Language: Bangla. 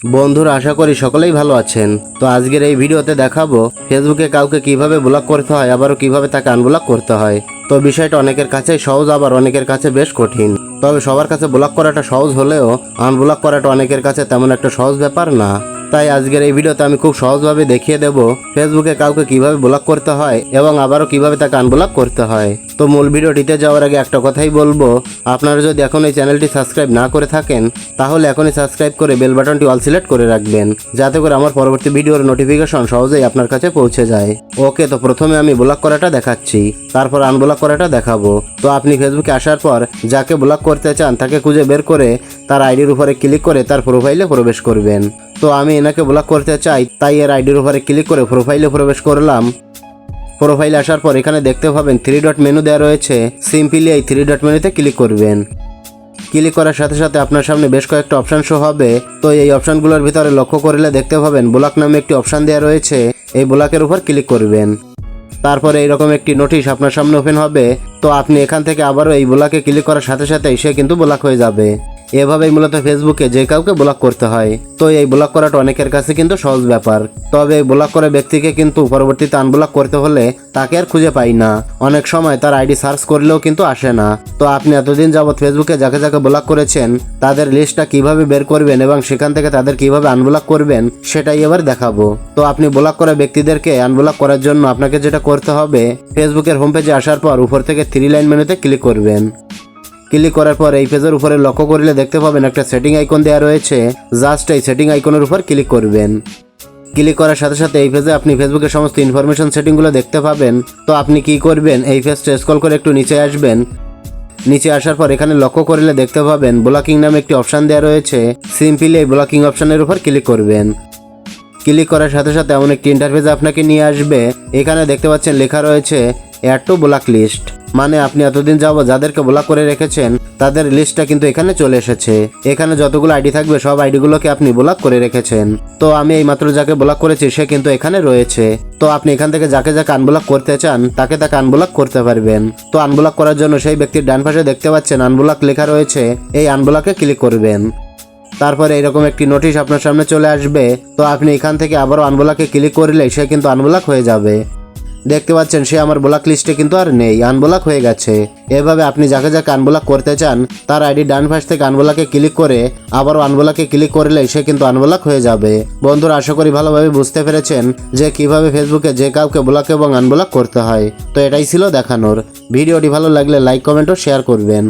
বন্ধুরা, আশা করি সকলেই ভালো আছেন। তো আজকের এই ভিডিওতে দেখাবো ফেসবুকে কাউকে কীভাবে ব্লক করতে হয়, আবারও কীভাবে তাকে আনব্লক করতে হয়। তো বিষয়টা অনেকের কাছে সহজ, আবার অনেকের কাছে বেশ কঠিন। তবে সবার কাছে ব্লক করাটা সহজ হলেও আনব্লক করাটা অনেকের কাছে তেমন একটা সহজ ব্যাপার না। তাই আজকের এই ভিডিওতে আমি খুব সহজভাবে দেখিয়ে দেব ফেসবুকে কাউকে কীভাবে ব্লক করতে হয় এবং আবারও কীভাবে তাকে আনব্লক করতে হয়। তো মূল ভিডিওটিতে যাওয়ার আগে একটা কথাই বলব, আপনারা যদি এখন এই চ্যানেলটি সাবস্ক্রাইব না করে থাকেন, তাহলে এখনই সাবস্ক্রাইব করে বেল বাটনটি অল সিলেক্ট করে রাখবেন, যাতে করে আমার পরবর্তী ভিডিওর নোটিফিকেশন সহজেই আপনার কাছে পৌঁছে যায়। ওকে, তো প্রথমে আমি ব্লক করাটা দেখাচ্ছি, তারপর আনব্লক করাটা দেখাবো। তো আপনি ফেসবুকে আসার পর যাকে ব্লক করতে চান, তাকে খুঁজে বের করে তার আইডির উপরে ক্লিক করে তার প্রোফাইলে প্রবেশ করবেন। তো আমি এনাকে ব্লক করতে চাই, তাই এর আইডির উপরে ক্লিক করে প্রোফাইলে প্রবেশ করলাম। প্রোফাইল আসার পর এখানে দেখতে পাবেন থ্রি ডট মেনু দেওয়া রয়েছে। সিম্পলি এই থ্রি ডট মেনুতে ক্লিক করবেন। ক্লিক করার সাথে সাথে আপনার সামনে বেশ কয়েকটা অপশান শো হবে। তো এই অপশনগুলোর ভিতরে লক্ষ্য করলে দেখতে পাবেন ব্লক নামে একটি অপশন দেওয়া রয়েছে। এই ব্লকের উপর ক্লিক করবেন। তারপরে এইরকম একটি নোটিশ আপনার সামনে ওপেন হবে। তো আপনি এখান থেকে আবারও এই ব্লকে ক্লিক করার সাথে সাথে সে কিন্তু ব্লক হয়ে যাবে। এভাবেই মূলত ফেসবুকে যে কাউকে ব্লক করতে হয়। তো এই ব্লক করাটা অনেকের কাছে কিন্তু সহজ ব্যাপার। তবে এই ব্লক করা ব্যক্তিকে কিন্তু পরবর্তীতে আনব্লক করতে হলে তাকে আর খুঁজে পাই না। অনেক সময় তার আইডি সার্চ করলেও কিন্তু আসে না। তো আপনি এতদিন যাবৎ ফেসবুকে যাকে যাকে ব্লক করেছেন, তাদের লিস্টটা কীভাবে বের করবেন এবং সেখান থেকে তাদের কীভাবে আনব্লক করবেন, সেটাই এবার দেখাবো। তো আপনি ব্লক করা ব্যক্তিদেরকে আনব্লক করার জন্য আপনাকে যেটা করতে হবে ফেসবুকের হোম পেজে আসার পর উপর থেকে থ্রি লাইন মেনুতে ক্লিক করবেন। ক্লিক করার পর এই পেজের উপরে লক্ষ্য করলে দেখতে পাবেন একটা সেটিং আইকন দেওয়া রয়েছে। জাস্ট এই সেটিং আইকনের উপর ক্লিক করবেন। ক্লিক করার সাথে সাথে এই পেজে আপনি ফেসবুকের সমস্ত ইনফরমেশন সেটিংগুলো দেখতে পাবেন। তো আপনি কি করবেন? এই পেজটা স্ক্রল করে একটু নিচে আসবেন। নিচে আসার পর এখানে লক্ষ্য করলে দেখতে পাবেন ব্লকিং নামে একটি অপশন দেওয়া রয়েছে। সিম্পলি এই ব্লকিং অপশনের উপর ক্লিক করবেন। ক্লিক করার সাথে সাথে এমন একটি ইন্টারফেস আপনাকে নিয়ে আসবে। এখানে দেখতে পাচ্ছেন লেখা রয়েছে অ্যাড টু ব্লক লিস্ট মানে আপনি এতদিন যাব যাদেরকে ব্লক করে রেখেছেন, তাদের লিস্টটা কিন্তু এখানে চলে এসেছে। এখানে যতগুলো আইডি থাকবে, সব আইডিগুলোকে আপনি ব্লক করে রেখেছেন। তো আমি এই মাত্র যাকে ব্লক করেছি, সে কিন্তু এখানে রয়েছে। তো আপনি এখান থেকে যাকে যাকে আনব্লক করতে চান, তাকে তাকে আনব্লক করতে পারবেন। তো আনব্লক করার জন্য সেই ব্যক্তির ডান পাশে দেখতে পাচ্ছেন আনব্লক লেখা রয়েছে। এই আনব্লকে ক্লিক করবেন। তারপরে এরকম একটি নোটিশ আপনার সামনে চলে আসবে। তো আপনি এখান থেকে আবারও আনব্লকে ক্লিক করলে সে কিন্তু আনব্লক হয়ে যাবে। দেখতে পাচ্ছেন, সে আমার ব্লক লিস্টে কিন্তু আর নেই আনব্লক হয়ে গেছে। এভাবে আপনি যাকে যাকে আনব্লক করতে চান, তার আইডি ডান পাশ থেকে আনব্লকে ক্লিক করে আবার আনব্লকে ক্লিক করলে সে কিন্তু আনব্লক হয়ে যাবে। বন্ধুরা, আশা করি ভালোভাবে বুঝতে পেরেছেন যে কীভাবে ফেসবুকে যে কাউকে ব্লক এবং আনব্লক করতে হয়। তো এটাই ছিল দেখানোর। ভিডিওটি ভালো লাগলে লাইক কমেন্ট ও শেয়ার করবেন।